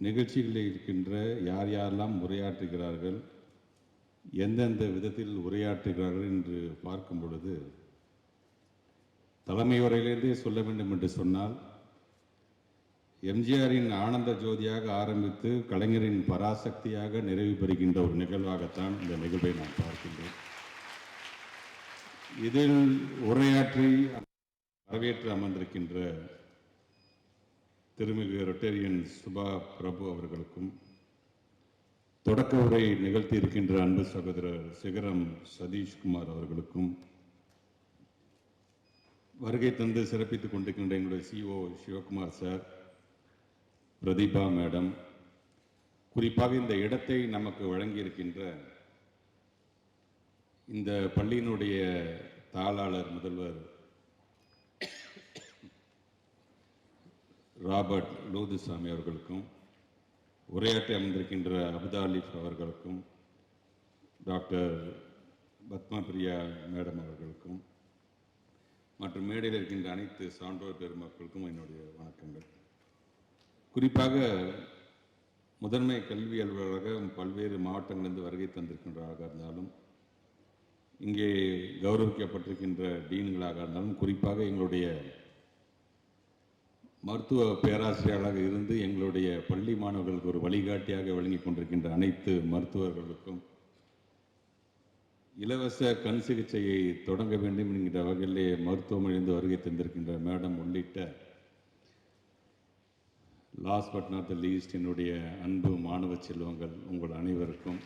நிகழ்ச்சிகளில் இருக்கின்ற யார் யாரெல்லாம் உரையாற்றுகிறார்கள் எந்தெந்த விதத்தில் உரையாற்றுகிறார்கள் என்று பார்க்கும் பொழுது தலைமை உரையிலிருந்தே சொல்ல வேண்டும் என்று சொன்னால் எம்ஜிஆரின் ஆனந்த ஜோதியாக ஆரம்பித்து கலைஞரின் பராசக்தியாக நிறைவு பெறுகின்ற ஒரு நிகழ்வாகத்தான் இந்த நிகழ்வை நான் பார்க்கின்றேன். இதில் உரையாற்றி வரவேற்று அமர்ந்திருக்கின்ற திருமிகு ரொட்டேரியன் சுபா பிரபு அவர்களுக்கும் தொடக்க உரை நிகழ்த்தி இருக்கின்ற அன்பு சகோதரர் சிகரம் சதீஷ்குமார் அவர்களுக்கும் வருகை தந்து சிறப்பித்துக் கொண்டிருக்கின்ற எங்களுடைய CO Sivakumar sir Pratibha madam குறிப்பாக இந்த இடத்தை நமக்கு வழங்கியிருக்கின்ற இந்த பள்ளியினுடைய தாளாளர் முதல்வர் ராபர்ட் லூதுசாமி அவர்களுக்கும் உரையாற்றி அமர்ந்திருக்கின்ற அபுதாலிஃப் அவர்களுக்கும் டாக்டர் பத்மா பிரியா மேடம் அவர்களுக்கும் மற்றும் மேடையில் இருக்கின்ற அனைத்து சான்றோர் பெருமக்களுக்கும் என்னுடைய வணக்கங்கள். குறிப்பாக முதன்மை கல்வி அலுவலராக பல்வேறு மாவட்டங்களிலிருந்து வருகை தந்திருக்கின்றவராக இருந்தாலும் இங்கே கௌரவிக்கப்பட்டிருக்கின்ற டீன்களாக இருந்தாலும் குறிப்பாக எங்களுடைய மருத்துவ பேராசிரியராக இருந்து எங்களுடைய பள்ளி மாணவர்களுக்கு ஒரு வழிகாட்டியாக வழங்கி கொண்டிருக்கின்ற அனைத்து மருத்துவர்களுக்கும் இலவச கண் சிகிச்சையை தொடங்க வேண்டும் என்கிற வகையிலே மருத்துவமனையிலிருந்து வருகை தந்திருக்கின்ற மேடம் உள்ளிட்ட last but not the least என்னுடைய அன்பு மாணவ செல்வங்கள் உங்கள் அனைவருக்கும்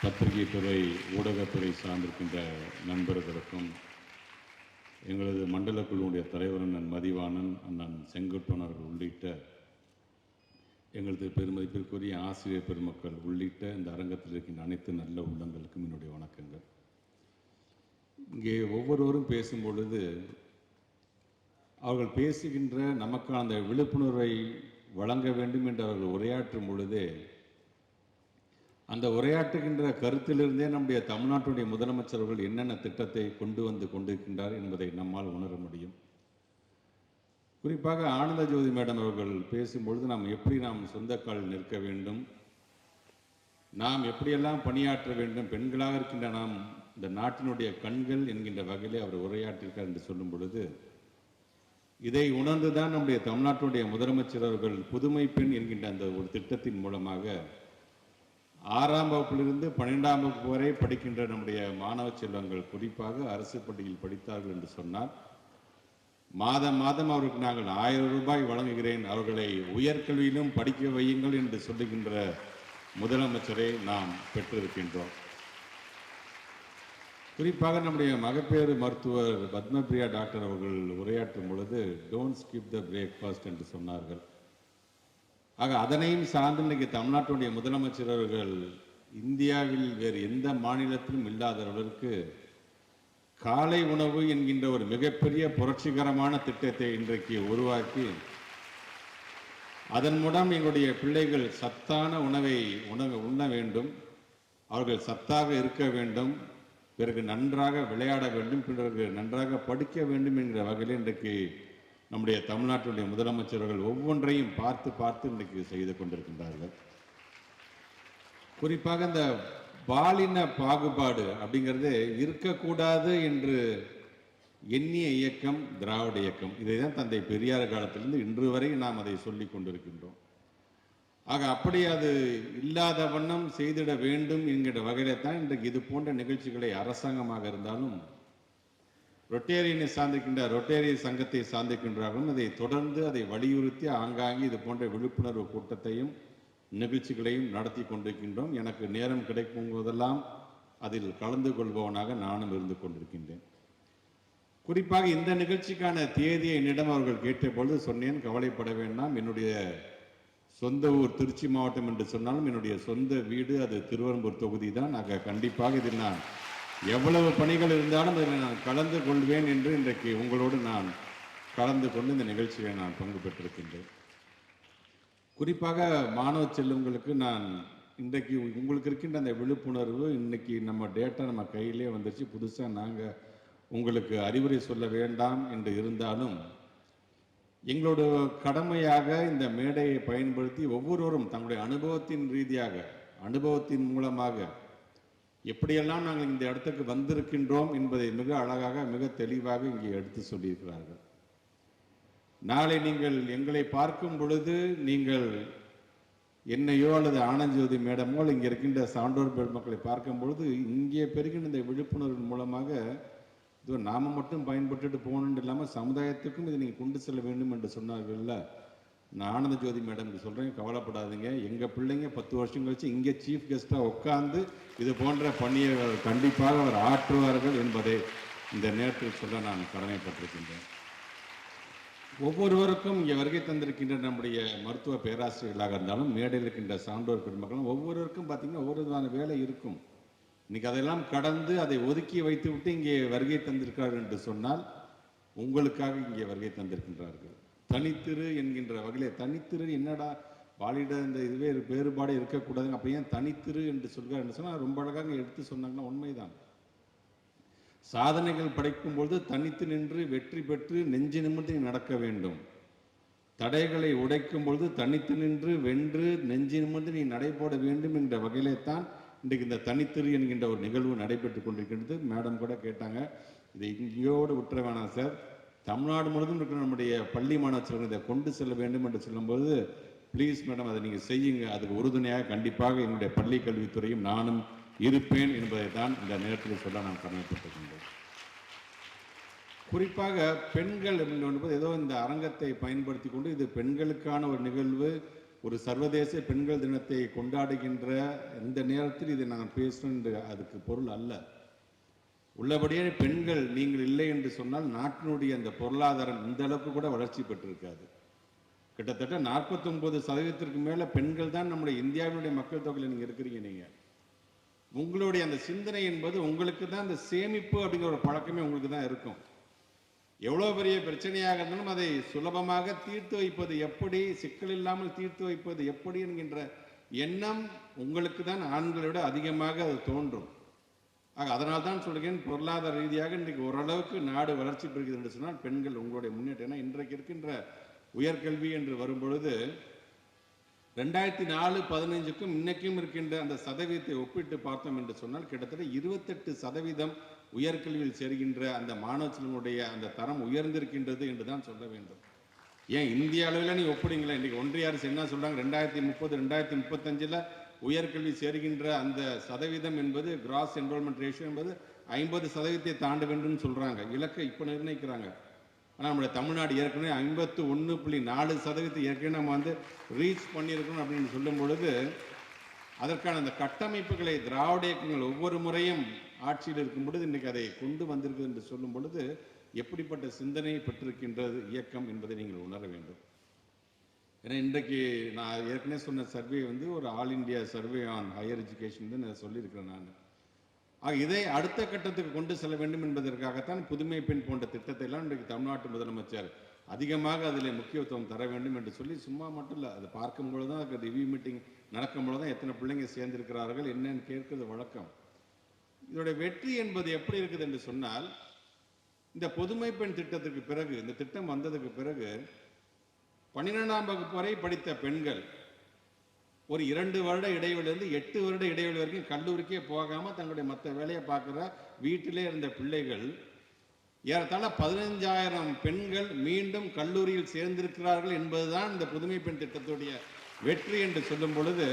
பத்திரிகை துறை ஊடகத்துறை சார்ந்திருக்கின்ற நண்பர்களுக்கும் எங்களது மண்டல குழுவுடைய தலைவர் அண்ணன் மதிவாணன் அண்ணன் செங்குட்டுவனர்கள் உள்ளிட்ட எங்களது பெருமதிப்பிற்குரிய ஆசிரியர் பெருமக்கள் உள்ளிட்ட இந்த அரங்கத்தில் இருக்கின்ற அனைத்து நல்ல உள்ளங்களுக்கும் என்னுடைய வணக்கங்கள். இங்கே ஒவ்வொருவரும் பேசும் பொழுது அவர்கள் பேசுகின்ற நமக்கான அந்த விழிப்புணர்வை வழங்க வேண்டும் என்று அவர்கள் உரையாற்றும் பொழுதே அந்த உரையாற்றுகின்ற கருத்திலிருந்தே நம்முடைய தமிழ்நாட்டுடைய முதலமைச்சர்கள் என்னென்ன திட்டத்தை கொண்டு வந்து கொண்டிருக்கின்றார் என்பதை நம்மால் உணர முடியும். குறிப்பாக ஆனந்த ஜோதி மேடம் அவர்கள் பேசும்பொழுது நாம் எப்படி நாம் சொந்த காலில் நிற்க வேண்டும்? நாம் எப்படியெல்லாம் பணியாற்ற வேண்டும்? பெண்களாக இருக்கின்ற நாம் இந்த நாட்டினுடைய கண்கள் என்கின்ற வகையிலே அவர் உரையாற்றிருக்கார் என்று சொல்லும் பொழுது இதை உணர்ந்துதான் நம்முடைய தமிழ்நாட்டுடைய முதலமைச்சர் அவர்கள் புதுமை பெண் என்கின்ற அந்த ஒரு திட்டத்தின் மூலமாக ஆறாம் வகுப்பிலிருந்து பன்னிரெண்டாம் வகுப்பு வரை படிக்கின்ற நம்முடைய மாணவ செல்வங்கள் குறிப்பாக அரசு பள்ளியில் படித்தார்கள் என்று சொன்னால் மாதம் மாதம் அவருக்கு நாங்கள் ஆயிரம் ரூபாய் வழங்குகிறேன். அவர்களை உயர்கல்வியிலும் படிக்க வையுங்கள் என்று சொல்லுகின்ற முதலமைச்சரை நாம் பெற்றிருக்கின்றோம். குறிப்பாக நம்முடைய மகப்பேறு மருத்துவர் பத்மபிரியா டாக்டர் அவர்கள் உரையாற்றும் பொழுது டோன்ட் ஸ்கிப் த பிரேக்ஃபாஸ்ட் என்று சொன்னார்கள். ஆக அதனையும் சார்ந்து இன்றைக்கு தமிழ்நாட்டுடைய முதலமைச்சர் அவர்கள் இந்தியாவில் வேறு எந்த மாநிலத்திலும் இல்லாத அளவிற்கு காலை உணவு என்கின்ற ஒரு மிகப்பெரிய புரட்சிகரமான திட்டத்தை இன்றைக்கு உருவாக்கி அதன் மூலம் எங்களுடைய பிள்ளைகள் சத்தான உணவை உணவு உண்ண வேண்டும் அவர்கள் சத்தாக இருக்க வேண்டும் பிறகு நன்றாக விளையாட வேண்டும் பிறகு நன்றாக படிக்க வேண்டும் என்கிற வகையில் இன்றைக்கு நம்முடைய தமிழ்நாட்டுடைய முதலமைச்சர்கள் ஒவ்வொன்றையும் பார்த்து பார்த்து இன்றைக்கு செய்து கொண்டிருக்கின்றார்கள். குறிப்பாக இந்த பாலின பாகுபாடு அப்படிங்கிறது இருக்கக்கூடாது என்று எண்ணிய இயக்கம் திராவிட இயக்கம் இதை தான் தந்தை பெரியார் காலத்திலிருந்து இன்று வரை நாம் அதை சொல்லி கொண்டிருக்கின்றோம். ஆக அப்படி அது இல்லாத வண்ணம் செய்திட வேண்டும் என்கிற வகையில தான் இன்றைக்கு இது போன்ற நிகழ்ச்சிகளை அரசாங்கமாக இருந்தாலும் ரொட்டேரியனை சார்ந்திருக்கின்ற ரொட்டேரிய சங்கத்தை சார்ந்திருக்கின்றார்களும் அதை தொடர்ந்து அதை வலியுறுத்தி ஆங்காங்கே இது போன்ற விழிப்புணர்வு கூட்டத்தையும் நிகழ்ச்சிகளையும் நடத்தி கொண்டிருக்கின்றோம். எனக்கு நேரம் கிடைக்கும் போதெல்லாம் அதில் கலந்து கொள்பவனாக நானும் இருந்து கொண்டிருக்கின்றேன். குறிப்பாக இந்த நிகழ்ச்சிக்கான தேதியை என்னிடம் அவர்கள் கேட்டபொழுது சொன்னேன் கவலைப்பட வேண்டாம். என்னுடைய சொந்த ஊர் திருச்சி மாவட்டம் என்று சொன்னாலும் என்னுடைய சொந்த வீடு அது திருவரம்பூர் தொகுதி தான் ஆக கண்டிப்பாக இதில் நான் எவ்வளவு பணிகள் இருந்தாலும் அதில் நான் கலந்து கொள்வேன் என்று இன்றைக்கு உங்களோடு நான் கலந்து கொண்டு இந்த நிகழ்ச்சியை நான் பங்கு பெற்றிருக்கின்றேன். குறிப்பாக மாணவ செல்லுங்களுக்கு நான் இன்றைக்கு உங்களுக்கு இருக்கின்ற அந்த விழிப்புணர்வு இன்றைக்கி நம்ம டேட்டா நம்ம கையிலே வந்துச்சு புதுசாக நாங்கள் உங்களுக்கு அறிவுரை சொல்ல வேண்டாம் என்று இருந்தாலும் எங்களோட கடமையாக இந்த மேடையை பயன்படுத்தி ஒவ்வொருவரும் தங்களுடைய அனுபவத்தின் ரீதியாக அனுபவத்தின் மூலமாக எப்படியெல்லாம் நாங்கள் இந்த இடத்துக்கு வந்திருக்கின்றோம் என்பதை மிக அழகாக மிக தெளிவாக இங்கே எடுத்து சொல்லியிருக்கிறார்கள். நாளை நீங்கள் எங்களை பார்க்கும் பொழுது நீங்கள் என்னையோ அல்லது ஆனந்த்ஜோதி மேடமோ இங்கே இருக்கின்ற சான்றோர் பெருமக்களை பார்க்கும் பொழுது இங்கே பெறுகின்ற இந்த விழிப்புணர்வின் மூலமாக இது நாம மட்டும் பயன்பட்டுட்டு போகணுன்னு இல்லாமல் சமுதாயத்துக்கும் இதை நீங்கள் கொண்டு செல்ல வேண்டும் என்று சொன்னார்கள்ல நான் ஆனந்த ஜோதி மேடம்க்கு சொல்கிறேன் கவலைப்படாதீங்க. எங்கள் பிள்ளைங்க பத்து வருஷம் கழிச்சு இங்கே சீஃப் கெஸ்ட்டாக உட்காந்து இது போன்ற பணியை கண்டிப்பாக அவர் ஆற்றுவார்கள் என்பதை இந்த நேரத்தில் சொல்ல நான் கடமைப்பட்டிருக்கின்றேன். ஒவ்வொருவருக்கும் இங்கே வருகை தந்திருக்கின்ற நம்முடைய மருத்துவ பேராசிரியர்களாக இருந்தாலும் மேடையில் இருக்கின்ற சான்றோர் பெருமக்களும் ஒவ்வொருவருக்கும் பார்த்தீங்கன்னா ஒவ்வொரு விதமான வேலை இருக்கும். இன்னைக்கு அதெல்லாம் கடந்து அதை ஒதுக்கி வைத்து விட்டு இங்கே வருகை தந்திருக்கிறார்கள் என்று சொன்னால் உங்களுக்காக இங்கே வருகை தந்திருக்கின்றார்கள். தனித்திரு என்கின்ற வகையிலே தனித்திரு என்னடா வாலிட இந்த இதுவே வேறுபாடு இருக்கக்கூடாதுங்க அப்போ ஏன் தனித்திரு என்று சொல்கிறார் என்று சொன்னால் ரொம்ப அழகாக எடுத்து சொன்னாங்கன்னா உண்மைதான். சாதனைகள் படைக்கும் பொழுது தனித்து நின்று வெற்றி பெற்று நெஞ்சு நிமிர்ந்து நீ நடக்க வேண்டும். தடைகளை உடைக்கும் பொழுது தனித்து நின்று வென்று நெஞ்சு நிமிர்ந்து நீ நடைபோட வேண்டும் என்ற வகையிலே தான் இன்றைக்கு இந்த தனித்திரு என்கின்ற ஒரு நிகழ்வு நடைபெற்று கொண்டிருக்கின்றது. மேடம் கூட கேட்டாங்க இதை இங்கேயோடு விட்டுற வேணாம் சார். தமிழ்நாடு முழுவதும் இருக்கிற நம்முடைய பள்ளி மாணவர்கள் இதை கொண்டு செல்ல வேண்டும் என்று சொல்லும்போது ப்ளீஸ் மேடம் அதை நீங்கள் செய்யுங்க. அதுக்கு உறுதுணையாக கண்டிப்பாக என்னுடைய பள்ளி கல்வித்துறையும் நானும் இருப்பேன் என்பதை தான் இந்த நேரத்தில் சொல்ல நான் கடமைப்பட்டிருக்கின்றேன். குறிப்பாக பெண்கள் என்பது ஏதோ இந்த அரங்கத்தை பயன்படுத்தி கொண்டு இது பெண்களுக்கான ஒரு நிகழ்வு. ஒரு சர்வதேச பெண்கள் தினத்தை கொண்டாடுகின்ற இந்த நேரத்தில் இதை நான் பேசணும் என்று அதுக்கு பொருள் அல்ல. உள்ளபடியே பெண்கள் நீங்கள் இல்லை என்று சொன்னால் நாட்டினுடைய அந்த பொருளாதாரம் இந்த அளவுக்கு கூட வளர்ச்சி பெற்றிருக்காது. கிட்டத்தட்ட 49% சதவீதத்திற்கு மேலே பெண்கள் தான் நம்முடைய இந்தியாவினுடைய மக்கள் தொகையில் நீங்கள் இருக்கிறீங்க நீங்கள் உங்களுடைய அந்த சிந்தனை என்பது உங்களுக்கு தான் அந்த சேமிப்பு அப்படிங்கிற ஒரு பழக்கமே உங்களுக்கு தான் இருக்கும். எவ்வளோ பெரிய பிரச்சனையாக இருந்தாலும் அதை சுலபமாக தீர்த்து வைப்பது எப்படி சிக்கல் இல்லாமல் தீர்த்து வைப்பது எப்படி என்கின்ற எண்ணம் உங்களுக்கு தான் ஆண்களை விட அதிகமாக அது தோன்றும். ஆக அதனால் தான் சொல்கிறேன் பொருளாதார ரீதியாக இன்றைக்கு ஓரளவுக்கு நாடு வளர்ச்சி பெறுகிறது என்று சொன்னால் பெண்கள் உங்களுடைய முன்னேற்றம். ஏன்னா இன்றைக்கு இருக்கின்ற உயர்கல்வி என்று வரும்பொழுது ரெண்டாயிரத்தி நாலு பதினைஞ்சுக்கும் இன்னைக்கும் இருக்கின்ற அந்த சதவீதத்தை ஒப்பிட்டு பார்த்தோம் என்று சொன்னால் கிட்டத்தட்ட இருபத்தெட்டு சதவீதம் உயர்கல்வியில் சேர்கின்ற அந்த மாணவ அந்த தரம் உயர்ந்திருக்கின்றது என்று தான் சொல்ல வேண்டும். ஏன் இந்திய அளவில் நீ ஒப்பிடுங்களேன். இன்றைக்கி ஒன்றிய அரசு என்ன சொல்கிறாங்க ரெண்டாயிரத்தி முப்பது ரெண்டாயிரத்தி முப்பத்தஞ்சில் உயர்கல்வி சேர்கின்ற அந்த சதவீதம் என்பது கிராஸ் என்ரோல்மெண்ட் ரேஷியோ என்பது ஐம்பது சதவீதத்தை தாண்ட வேண்டும் சொல்கிறாங்க இலக்கை இப்போ நிர்ணயிக்கிறாங்க. ஆனால் நம்முடைய தமிழ்நாடு ஏற்கனவே ஐம்பத்து ஒன்று புள்ளி நாலு சதவீதத்தை ஏற்கனவே நம்ம வந்து ரீச் பண்ணியிருக்கணும் அப்படின்னு சொல்லும் பொழுது அதற்கான அந்த கட்டமைப்புகளை திராவிட இயக்கங்கள் ஒவ்வொரு முறையும் ஆட்சியில் இருக்கும் பொழுது இன்றைக்கு அதை கொண்டு வந்திருக்குது என்று சொல்லும் பொழுது எப்படிப்பட்ட சிந்தனையை பெற்றிருக்கின்றது இயக்கம் என்பதை நீங்கள் உணர வேண்டும். ஏன்னா இன்றைக்கு நான் ஏற்கனவே சொன்ன சர்வே வந்து ஒரு all India survey on higher education தான் நான் சொல்லியிருக்கிறேன் நான். ஆக இதை அடுத்த கட்டத்துக்கு கொண்டு செல்ல வேண்டும் என்பதற்காகத்தான் புதுமை பெண் போன்ற திட்டத்தை எல்லாம் இன்றைக்கு தமிழ்நாட்டு முதலமைச்சர் அதிகமாக அதில் முக்கியத்துவம் தர வேண்டும் என்று சொல்லி சும்மா மட்டும் இல்லை அதை பார்க்கும்போது தான் அதுக்கு ரிவ்யூ மீட்டிங் நடக்கும்பொழுது தான் எத்தனை பிள்ளைங்க சேர்ந்திருக்கிறார்கள் என்னன்னு கேட்கிறது வழக்கம். இதோட வெற்றி என்பது எப்படி இருக்குது என்று சொன்னால் இந்த புதுமை பெண் திட்டத்துக்கு பிறகு இந்த திட்டம் வந்ததுக்கு பிறகு பன்னிரெண்டாம் வகுப்பு வரை படித்த பெண்கள் ஒரு இரண்டு வருட இடைவெளியிலிருந்து எட்டு வருட இடைவெளி வரைக்கும் கல்லூரிக்கே போகாமல் தங்களுடைய மற்ற வேலையை பார்க்குற வீட்டிலே இருந்த பிள்ளைகள் ஏறத்தாழ பதினஞ்சாயிரம் பெண்கள் மீண்டும் கல்லூரியில் சேர்ந்திருக்கிறார்கள் என்பதுதான் இந்த புதுமை பெண் திட்டத்துடைய வெற்றி என்று சொல்லும் பொழுது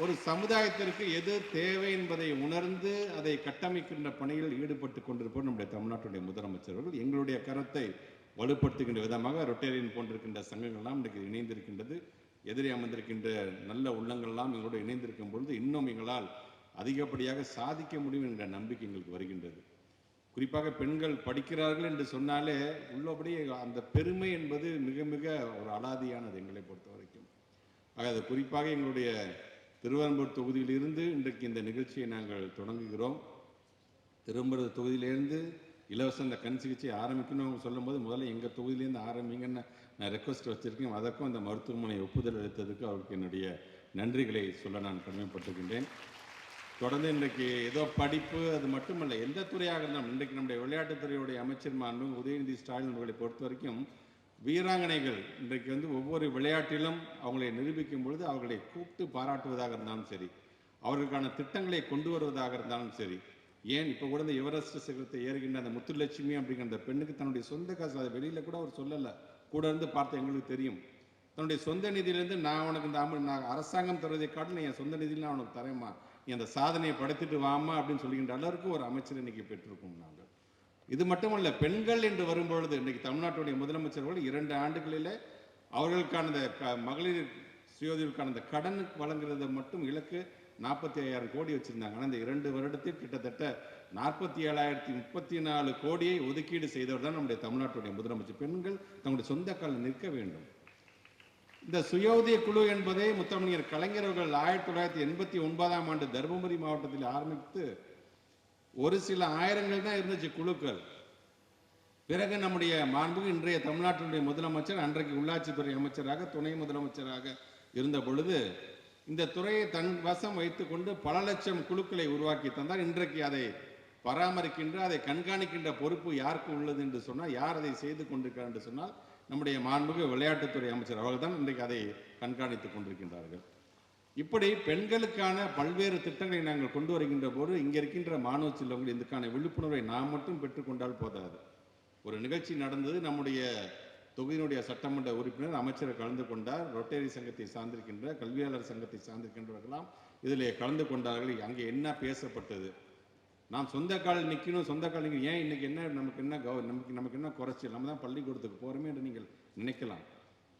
ஒரு சமுதாயத்திற்கு எது தேவை என்பதை உணர்ந்து அதை கட்டமைக்கின்ற பணியில் ஈடுபட்டு கொண்டிருப்போம் நம்முடைய தமிழ்நாட்டுடைய முதலமைச்சர்கள் எங்களுடைய கருத்தை வலுப்படுத்துகின்ற விதமாக ரொட்டேரியன் போன்றிருக்கின்ற சங்கங்கள்லாம் இன்றைக்கு இணைந்திருக்கின்றது. எதிரே அமர்ந்திருக்கின்ற நல்ல உள்ளங்கள்லாம் எங்களோடு இணைந்திருக்கும் பொழுது இன்னும் எங்களால் அதிகப்படியாக சாதிக்க முடியும் என்ற நம்பிக்கை எங்களுக்கு வருகின்றது. குறிப்பாக பெண்கள் படிக்கிறார்கள் என்று சொன்னாலே உள்ளபடி அந்த பெருமை என்பது மிக மிக ஒரு அலாதியானது எங்களை பொறுத்த வரைக்கும் ஆக அது குறிப்பாக எங்களுடைய திருவரம்பூர் தொகுதியிலிருந்து இன்றைக்கு இந்த நிகழ்ச்சியை நாங்கள் தொடங்குகிறோம். திருவம்பூர் தொகுதியிலேருந்து இலவசம் இந்த கண் சிகிச்சை ஆரம்பிக்கணும் அவங்க சொல்லும்போது முதல்ல எங்கள் தொகுதியிலேருந்து ஆரம்பிங்கன்னு நான் ரெக்வஸ்ட் வச்சுருக்கேன். அதற்கும் இந்த மருத்துவமனை ஒப்புதல் அளித்ததுக்கு அவருக்கு என்னுடைய நன்றிகளை சொல்ல நான் கடமைப்பட்டிருக்கின்றேன். தொடர்ந்து இன்றைக்கு ஏதோ படிப்பு அது மட்டுமல்ல எந்த துறையாக இருந்தாலும் இன்றைக்கு நம்முடைய விளையாட்டுத்துறையுடைய அமைச்சர் மாண்பு உதயநிதி ஸ்டாலின் அவர்களை பொறுத்த வரைக்கும் வீராங்கனைகள் இன்றைக்கு வந்து ஒவ்வொரு விளையாட்டிலும் அவங்களை நிரூபிக்கும் பொழுது அவர்களை கூப்பிட்டு பாராட்டுவதாக இருந்தாலும் சரி அவர்களுக்கான திட்டங்களை கொண்டு வருவதாக இருந்தாலும் சரி ஏன் இப்போ கூட இந்த எவரெஸ்ட் சிகரத்தை ஏறுகின்ற அந்த முத்துலட்சுமி அப்படிங்கிற அந்த பெண்ணுக்கு தன்னுடைய சொந்த காசு அதை வெளியில் கூட அவர் சொல்லலை. கூட இருந்து பார்த்து எங்களுக்கு தெரியும். தன்னுடைய சொந்த நிதியிலேருந்து நான் உனக்கு இந்த அமௌண்ட் நான் அரசாங்கம் தருவதை காட்டிலும் என் சொந்த நிதியில் நான் உனக்கு தரேம்மா. நீ அந்த சாதனையை படைத்துட்டு வாமா அப்படின்னு சொல்லுகின்ற அளவுக்கு ஒரு அமைச்சர் இன்னைக்கு பெற்றிருக்கோம் நாங்கள் இது மட்டுமல்ல பெண்கள் என்று வரும்பொழுது இன்னைக்கு தமிழ்நாட்டுடைய முதலமைச்சர்கள் இரண்டு ஆண்டுகளில் அவர்களுக்கான இந்த மகளிர் சுயோதவிற்கான இந்த கடன் வழங்குறதை மட்டும் இலக்கு நாற்பத்தி ஐயாயிரம் கோடி வச்சிருந்தாங்க. ஆனால் இந்த இரண்டு வருடத்தில் கிட்டத்தட்ட நாற்பத்தி ஏழாயிரத்தி முப்பத்தி நாலு கோடியை ஒதுக்கீடு செய்தவர் தான் நம்முடைய தமிழ்நாட்டுடைய முதலமைச்சர். பெண்கள் தங்களுடைய சொந்த காலில் நிற்க வேண்டும். இந்த சுயோதய குழு என்பதை முத்தமிழர் கலைஞர்கள் ஆயிரத்தி தொள்ளாயிரத்தி எண்பத்தி ஒன்பதாம் ஆண்டு தருமபுரி மாவட்டத்தில் ஆரம்பித்து ஒரு சில ஆயிரங்கள் தான் இருந்துச்சு குழுக்கள். பிறகு நம்முடைய மாண்பு இன்றைய தமிழ்நாட்டினுடைய முதலமைச்சர் அன்றைக்கு உள்ளாட்சித்துறை அமைச்சராக துணை முதலமைச்சராக இருந்த பொழுது இந்த துறையை தன் வசம் வைத்துக்கொண்டு பல லட்சம் குழுக்களை உருவாக்கி தந்தார். இன்றைக்கு அதை பராமரிக்கின்ற அதை கண்காணிக்கின்ற பொறுப்பு யாருக்கு உள்ளது என்று சொன்னால் யார் அதை செய்து கொண்டிருக்கிறார் என்று சொன்னால் நம்முடைய மாண்புமிகு விளையாட்டுத்துறை அமைச்சர் அவர்கள் தான் இன்றைக்கு அதை கண்காணித்துக் கொண்டிருக்கின்றார்கள். இப்படி பெண்களுக்கான பல்வேறு திட்டங்களை நாங்கள் கொண்டு வருகின்ற போது இங்கே இருக்கின்ற மாணவ செல்வங்கள் இதுக்கான விழிப்புணர்வை நாம் மட்டும் பெற்றுக்கொண்டால் போதாது. ஒரு நிகழ்ச்சி நடந்தது நம்முடைய தொகுதியினுடைய சட்டமன்ற உறுப்பினர் அமைச்சர் கலந்து கொண்டார். ரொட்டேரி சங்கத்தை சார்ந்திருக்கின்ற கல்வியாளர் சங்கத்தை சார்ந்திருக்கின்றவர்களாம் இதில் கலந்து கொண்டார்கள். அங்கே என்ன பேசப்பட்டது? நாம் சொந்த கால் நிற்கணும் சொந்த கால் நிற்கணும் ஏன் இன்னைக்கு என்ன நமக்கு என்ன கவ நமக்கு நமக்கு என்ன குறைச்சல்? நம்ம தான் பள்ளிக்கூடத்துக்கு போகிறோமே என்று நீங்கள் நினைக்கலாம்.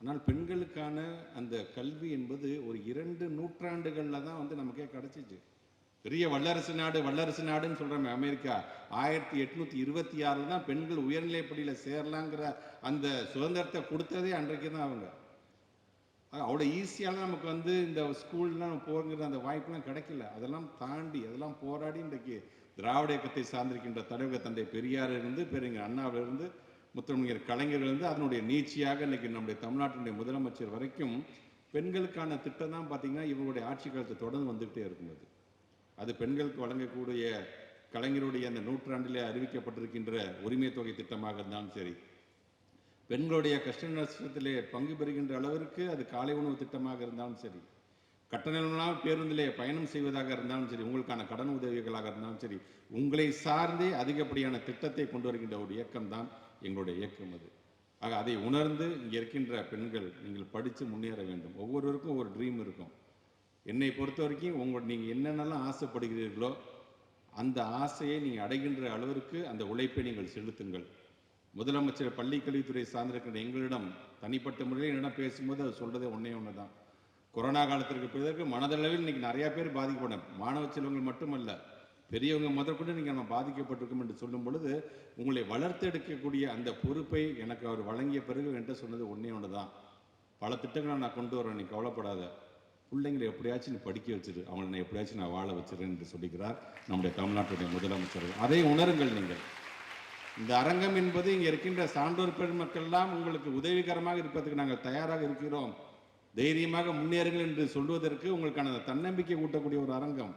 ஆனால் பெண்களுக்கான அந்த கல்வி என்பது ஒரு இரண்டு நூற்றாண்டுகளில் தான் வந்து நமக்கே கிடச்சிச்சு. பெரிய வல்லரசு நாடு வல்லரசு நாடுன்னு சொல்கிறோமே அமெரிக்கா. ஆயிரத்தி எட்நூத்தி இருபத்தி ஆறில் தான் பெண்கள் உயர்நிலைப் பள்ளியில் சேரலாங்கிற அந்த சுதந்திரத்தை கொடுத்ததே அன்றைக்கு தான் அவங்க. அவ்வளோ ஈஸியாலாம் நமக்கு வந்து இந்த ஸ்கூல்லாம் போகிற அந்த வாய்ப்புலாம் கிடைக்கல. அதெல்லாம் தாண்டி அதெல்லாம் போராடி இன்றைக்கு திராவிட இயக்கத்தை சார்ந்திருக்கின்ற தலைவர் தந்தை பெரியாரிலிருந்து பெருங்க அண்ணாவிலிருந்து முத்தமிழர் கலைஞரிலிருந்து அதனுடைய நீட்சியாக இன்றைக்கி நம்முடைய தமிழ்நாட்டினுடைய முதலமைச்சர் வரைக்கும் பெண்களுக்கான திட்டம் தான் பார்த்தீங்கன்னா இவங்களுடைய ஆட்சி காலத்தை தொடர்ந்து வந்துகிட்டே இருக்கும்போது அது பெண்களுக்கு வழங்கக்கூடிய கலைஞருடைய அந்த நூற்றாண்டிலே அறிவிக்கப்பட்டிருக்கின்ற உரிமை தொகை திட்டமாக இருந்தாலும் சரி. பெண்களுடைய கஷ்ட நஷ்டத்திலே பங்கு பெறுகின்ற அளவிற்கு அது காலை உணவு திட்டமாக இருந்தாலும் சரி கட்டணமில்லாமல் பேருந்திலே பயணம் செய்வதாக இருந்தாலும் சரி உங்களுக்கான கடன் உதவிகளாக இருந்தாலும் சரி உங்களை சார்ந்தே அதிகப்படியான திட்டத்தை கொண்டு வருகின்ற ஒரு இயக்கம் தான் எங்களுடைய இயக்கம் அது. ஆக அதை உணர்ந்து இங்கே இருக்கின்ற பெண்கள் நீங்கள் படித்து முன்னேற வேண்டும். ஒவ்வொருவருக்கும் ஒரு ட்ரீம் இருக்கும். என்னை பொறுத்த வரைக்கும் உங்கள் நீங்கள் என்னென்னலாம் ஆசைப்படுகிறீர்களோ அந்த ஆசையை நீங்கள் அடைகின்ற அளவிற்கு அந்த உழைப்பை நீங்கள் செலுத்துங்கள். முதலமைச்சர் பள்ளி கல்வித்துறை சார்ந்திருக்கின்ற எங்களிடம் தனிப்பட்ட முறையில் என்னிடம் பேசும்போது அது சொல்றதே ஒன்றே ஒன்று தான் கொரோனா காலத்திற்கு பிறகு மனதளவில் இன்னைக்கு நிறையா பேர் பாதிக்கப்படும் மாணவ செல்வங்கள் மட்டுமல்ல பெரியவங்க முதற்கொண்டு நீங்கள் நம்ம பாதிக்கப்பட்டிருக்கோம் என்று சொல்லும் பொழுது உங்களை வளர்த்தெடுக்கக்கூடிய அந்த பொறுப்பை எனக்கு அவர் வழங்கிய பிறகு என்கிட்ட சொன்னது ஒன்றே ஒன்று தான் பல திட்டங்களை நான் கொண்டு வரேன் நீ கவலைப்படாத. பிள்ளைங்களை எப்படியாச்சும் நீ படிக்க வச்சிரு அவங்களை நான் எப்படியாச்சும் நான் வாழ வச்சிருறேன் என்று சொல்லிக்கிறார் நம்முடைய தமிழ்நாட்டுடைய முதலமைச்சர். அதை உணருங்கள் நீங்கள். இந்த அரங்கம் என்பது இங்கே இருக்கின்ற சான்றோர் பெருமக்கள்லாம் உங்களுக்கு உதவிகரமாக இருப்பதற்கு நாங்கள் தயாராக இருக்கிறோம். தைரியமாக முன்னேறுங்கள் என்று சொல்வதற்கு உங்களுக்கான தன்னம்பிக்கை ஊட்டக்கூடிய ஒரு அரங்கம்.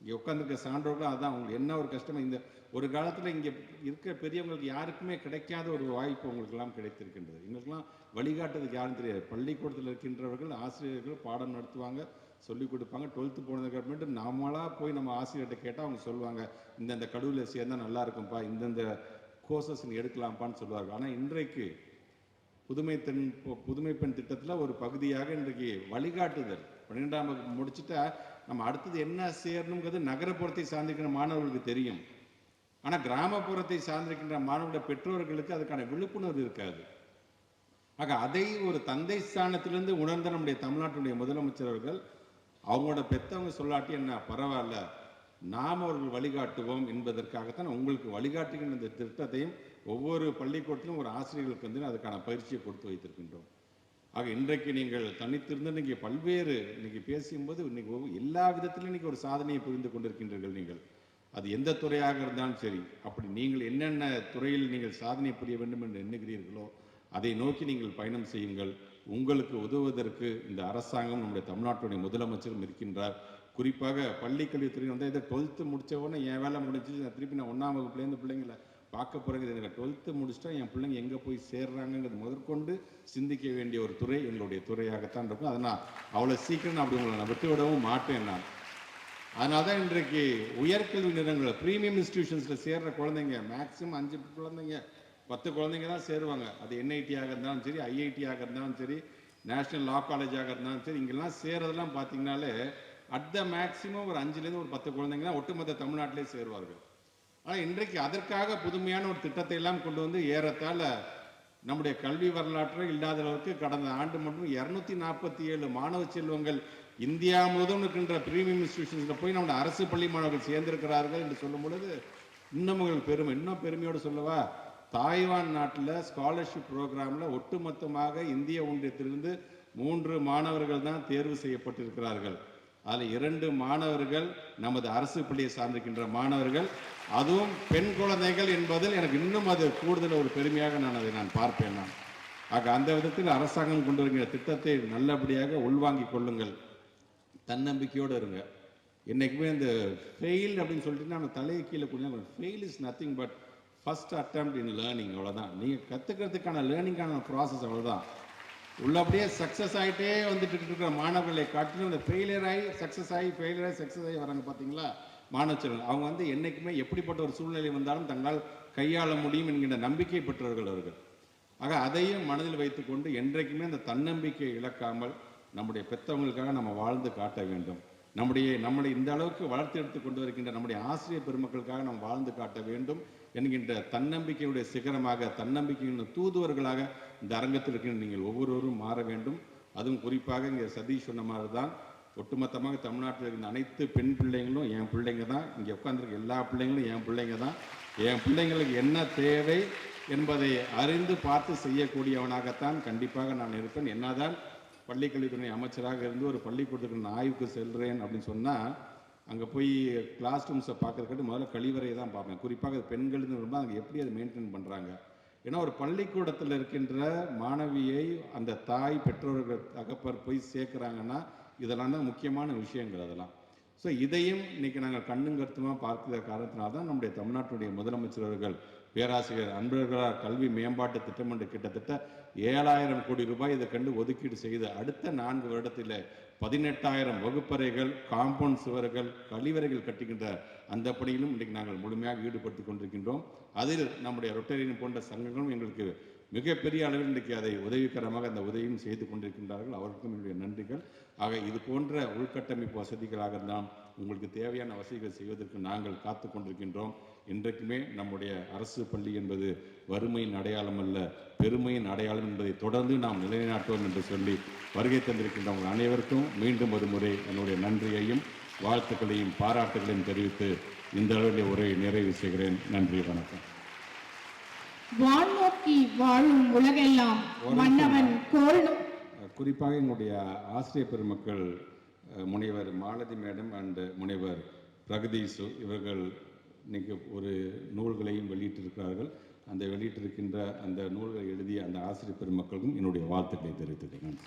இங்கே உட்காந்துருக்க சான்றோர்கள் அதான் உங்களுக்கு என்ன ஒரு கஷ்டம் இந்த ஒரு காலத்தில் இங்கே இருக்கிற பெரியவங்களுக்கு யாருக்குமே கிடைக்காத ஒரு வாய்ப்பு உங்களுக்கெல்லாம் கிடைத்திருக்கின்றது. எங்களுக்கெல்லாம் வழிகாட்டுறதுக்கு யாரும் தெரியாது. பள்ளிக்கூடத்தில் இருக்கின்றவர்கள் ஆசிரியர்கள் பாடம் நடத்துவாங்க சொல்லிக் கொடுப்பாங்க. டுவெல்த்து போனதுக்கு அப்புறமேட்டு நாமளாக போய் நம்ம ஆசிரியர்கிட்ட கேட்டால் அவங்க சொல்லுவாங்க இந்தந்த கடவுளை சேர்ந்தா நல்லா இருக்கும்ப்பா இந்தந்த கோர்சஸ் நீ எடுக்கலாம்ப்பான்னு சொல்லுவாங்க. ஆனால் இன்றைக்கு புதுமை தென் புதுமை பெண் திட்டத்தில் ஒரு பகுதியாக இன்றைக்கு வழிகாட்டுதல். பன்னிரெண்டாம் வகுப்பு முடிச்சுட்டா நம்ம அடுத்தது என்ன சேரணுங்கிறது நகரப்புறத்தை சார்ந்திருக்கிற மாணவர்களுக்கு தெரியும். ஆனால் கிராமப்புறத்தை சார்ந்திருக்கின்ற மாணவர்களுடைய பெற்றோர்களுக்கு அதுக்கான விழிப்புணர்வு இருக்காது. ஆக அதை ஒரு தந்தை ஸ்தானத்திலிருந்து உணர்ந்த நம்முடைய தமிழ்நாட்டினுடைய முதலமைச்சர் அவர்கள். அவங்களோட பெத்தவங்க சொல்லாட்டி என்ன பரவாயில்ல. நாம் அவர்கள் வழிகாட்டுவோம் என்பதற்காகத்தான் உங்களுக்கு வழிகாட்டுகின்ற இந்த திட்டத்தையும் ஒவ்வொரு பள்ளிக்கூடத்திலும் ஒரு ஆசிரியர்களுக்கு வந்து அதுக்கான பயிற்சியை கொடுத்து வைத்திருக்கின்றோம். ஆக இன்றைக்கு நீங்கள் தனித்திருந்து இன்றைக்கி பல்வேறு இன்னைக்கு பேசும்போது இன்னைக்கு ஒவ்வொரு- எல்லா விதத்திலும் இன்னைக்கு ஒரு சாதனையை புரிந்து கொண்டிருக்கின்றீர்கள் நீங்கள். அது எந்த துறையாக இருந்தாலும் சரி அப்படி நீங்கள் என்னென்ன துறையில் நீங்கள் சாதனை புரிய வேண்டும் என்று எண்ணுகிறீர்களோ அதை நோக்கி நீங்கள் பயணம் செய்யுங்கள். உங்களுக்கு உதவுவதற்கு இந்த அரசாங்கம் நம்முடைய தமிழ்நாட்டுடைய முதலமைச்சரும் இருக்கின்றார். குறிப்பாக பள்ளிக்கல்வித்துறை வந்து இதை டுவெல்த்து முடித்த உடனே என் வேலை முடிஞ்சு நான் திருப்பி நான் ஒன்றாம் வகுப்புலேருந்து பிள்ளைங்களை பார்க்க போகிறேங்கிறது எனக்கு டுவெல்த்து முடிச்சிட்டா என் பிள்ளைங்க எங்கே போய் சேர்றாங்கிறது முதற்கொண்டு சிந்திக்க வேண்டிய ஒரு துறை எங்களுடைய துறையாகத்தான் இருக்கும். அதனால் அவ்வளோ சீக்கிரம் நான் அப்படி உங்களை நான் விட்டு விடவும் மாட்டேன் நான். அதனால தான் இன்றைக்கு உயர்கல்வி நிறுவனங்கள் ப்ரீமியம் இன்ஸ்டிடியூஷன்ஸில் சேர்ற குழந்தைங்க மேக்ஸிமம் அஞ்சு குழந்தைங்க பத்து குழந்தைங்க தான் சேருவாங்க. அது என்ஐடியாக இருந்தாலும் சரி ஐஐடியாக இருந்தாலும் சரி நேஷ்னல் லா காலேஜாக இருந்தாலும் சரி இங்கெல்லாம் சேரதெல்லாம் பார்த்தீங்கனாலே அட் த மேக்ஸிமம் ஒரு அஞ்சுலேருந்து ஒரு பத்து குழந்தைங்க தான் ஒட்டுமொத்த தமிழ்நாட்டிலே சேருவார்கள். ஆனால் இன்றைக்கு அதற்காக புதுமையான ஒரு திட்டத்தை எல்லாம் கொண்டு வந்து ஏறத்தால் நம்முடைய கல்வி வரலாற்று இல்லாத அளவுக்கு கடந்த ஆண்டு மட்டும் இரநூத்தி நாற்பத்தி ஏழு மாணவ செல்வங்கள் இந்தியா முழுவதும் இருக்கின்ற பிரீமியம் இன்ஸ்டியூஷன்ஸில் போய் நம்முடைய அரசு பள்ளி மாணவர்கள் சேர்ந்திருக்கிறார்கள் என்று சொல்லும் பொழுது இன்னும் பெருமை. இன்னும் பெருமையோடு சொல்லவா? தாய்வான் நாட்டில் ஸ்காலர்ஷிப் ப்ரோக்ராமில் ஒட்டுமொத்தமாக இந்திய ஒன்றியத்திலிருந்து மூன்று மாணவர்கள் தான் தேர்வு செய்யப்பட்டிருக்கிறார்கள். அதில் இரண்டு மாணவர்கள் நமது அரசு பள்ளியை சார்ந்திருக்கின்ற மாணவர்கள். அதுவும் பெண் குழந்தைகள் என்பதில் எனக்கு இன்னும் அது கூடுதல் ஒரு பெருமையாக நான் அதை நான் பார்ப்பேன் நான். ஆக அந்த விதத்தில் அரசாங்கம் கொண்டு வருகிற திட்டத்தை நல்லபடியாக உள்வாங்கிக் கொள்ளுங்கள். தன்னம்பிக்கையோடு இருங்க. என்றைக்குமே இந்த ஃபெயில் அப்படின்னு சொல்லிட்டு நம்ம தலையை கீழே கொடுங்க fail is nothing but first attempt in learning அவ்வளோதான் நீங்கள் கற்றுக்கிறதுக்கான லேர்னிங்கான ப்ராசஸ் அவ்வளோதான் அப்படியே சக்ஸஸ் ஆகிட்டே வந்துட்டு இருக்கிற மாணவர்களை காட்டிலும் இந்த ஃபெயிலியர் ஆகி சக்ஸஸ் ஆகி ஃபெயிலியர் ஆகி சக்ஸஸ் ஆகி வராங்க பார்த்தீங்களா மாணவர்கள். அவங்க வந்து என்றைக்குமே எப்படிப்பட்ட ஒரு சூழ்நிலை வந்தாலும் தங்களால் கையாள முடியும் என்கின்ற நம்பிக்கை பெற்றவர்கள் அவர்கள். ஆக அதையும் மனதில் வைத்துக்கொண்டு என்றைக்குமே அந்த தன்னம்பிக்கை இழக்காமல் நம்முடைய பெற்றவங்களுக்காக நம்ம வாழ்ந்து காட்ட வேண்டும். நம்முடைய நம்மளை இந்த அளவுக்கு வளர்த்து எடுத்து கொண்டு வருகின்ற நம்முடைய ஆசிரியர் பெருமக்களுக்காக நாம் வாழ்ந்து காட்ட வேண்டும். என்கின்ற தன்னம்பிக்கையுடைய சிகரமாக தன்னம்பிக்கையின் தூதுவர்களாக இந்த அரங்கத்தில் இருக்கின்ற நீங்கள் ஒவ்வொருவரும் மாற வேண்டும். அதுவும் குறிப்பாக இங்கே சதீஷ் சொன்ன மாதிரி தான் ஒட்டுமொத்தமாக தமிழ்நாட்டில் இருந்த அனைத்து பெண் பிள்ளைங்களும் என் பிள்ளைங்க தான். இங்கே உட்காந்துருக்க எல்லா பிள்ளைங்களும் என் பிள்ளைங்க தான். என் பிள்ளைங்களுக்கு என்ன தேவை என்பதை அறிந்து பார்த்து செய்யக்கூடியவனாகத்தான் கண்டிப்பாக நான் இருப்பேன். என்னதான் பள்ளிக்கல்வித்துறை அமைச்சராக இருந்து ஒரு பள்ளிக்கூடத்துக்கு நான் ஆய்வுக்கு செல்கிறேன் அப்படின்னு சொன்னால் அங்கே போய் கிளாஸ் ரூம்ஸை பார்க்கறதுக்காட்டி முதல்ல கழிவறையை தான் பார்ப்பேன். குறிப்பாக அது பெண்கள்னு ரொம்ப அங்கே எப்படி அதை மெயின்டைன் பண்ணுறாங்க ஏன்னா ஒரு பள்ளிக்கூடத்தில் இருக்கின்ற மாணவியை அந்த தாய் பெற்றோர்கள் தகப்பர் போய் சேர்க்குறாங்கன்னா இதெல்லாம் தான் முக்கியமான விஷயங்கள் அதெல்லாம். ஸோ இதையும் இன்னைக்கு நாங்கள் கண்ணும் கருத்துமாக பார்க்கிற காரணத்தினால தான் நம்முடைய தமிழ்நாட்டுடைய முதலமைச்சர் அவர்கள் பேராசிரியர் அன்பர்களார் கல்வி மேம்பாட்டு திட்டம் என்று கிட்டத்தட்ட ஏழாயிரம் கோடி ரூபாய் இதை கண்டு ஒதுக்கீடு செய்து அடுத்த நான்கு வருடத்தில் பதினெட்டாயிரம் வகுப்பறைகள் காம்பவுண்ட் சுவர்கள் கழிவறைகள் கட்டுகின்ற அந்த பணியிலும் இன்றைக்கு நாங்கள் முழுமையாக ஈடுபட்டு கொண்டிருக்கின்றோம். அதில் நம்முடைய ரொட்டரியன் போன்ற சங்கங்களும் எங்களுக்கு மிகப்பெரிய அளவில் இன்றைக்கு அதை உதவிகரமாக அந்த உதவியும் செய்து கொண்டிருக்கின்றார்கள். அவருக்கும் என்னுடைய நன்றிகள். ஆக இது போன்ற உள்கட்டமைப்பு வசதிகளாக தான் உங்களுக்கு தேவையான வசதிகள் செய்வதற்கு நாங்கள் காத்து கொண்டிருக்கின்றோம். இன்றைக்குமே நம்முடைய அரசு பள்ளி என்பது வறுமையின் அடையாளம் அல்ல பெருமையின் அடையாளம் என்பதை தொடர்ந்து நாம் நிலைநாட்டுவோம் என்று சொல்லி வருகை தந்திருக்கின்ற உங்கள் அனைவருக்கும் மீண்டும் ஒரு முறை என்னுடைய நன்றியையும் வாழ்த்துக்களையும் பாராட்டுகளையும் தெரிவித்து இந்த அளவில் உரையை நிறைவு செய்கிறேன். நன்றி வணக்கம். வான்நோக்கி வாழும் உலகெல்லாம் மன்னவன் குறிப்பாக எங்களுடைய ஆசிரியர் பெருமக்கள் முனைவர் மாலதி மேடம் அண்ட் முனைவர் பிரகதீஷு இவர்கள் இன்றைக்கி ஒரு நூல்களையும் வெளியிட்டிருக்கிறார்கள். அந்த வெளியிட்டிருக்கின்ற அந்த நூல்களை எழுதிய அந்த ஆசிரியர் பெருமக்களுக்கும் என்னுடைய வாழ்த்துக்களை தெரிவித்துக்கிறேன்